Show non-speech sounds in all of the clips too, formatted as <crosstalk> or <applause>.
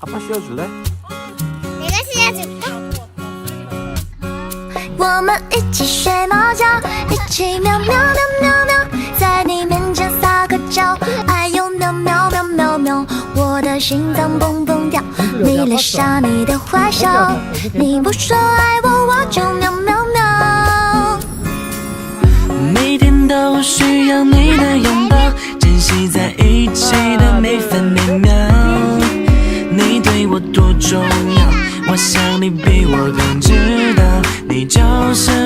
아빠 씌워줄래? 내가 씌워줄까? 我们一起睡猫觉，一起喵喵喵喵喵，在你面前撒个娇，哎呦喵喵喵喵喵，我的心脏蹦蹦跳，迷恋上你的坏笑，你不说爱我，我就喵喵喵。每天都需要你的拥抱，珍惜在一起的每分每秒。 我多重要，我想你比我更知道，你就是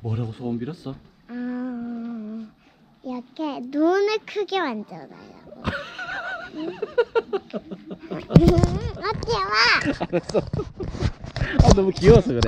뭐라고 소원 빌었어? 음, 이렇게 눈을 크게 만들어달라고. <laughs> 어때, 와? 아 너무 귀여워서 그래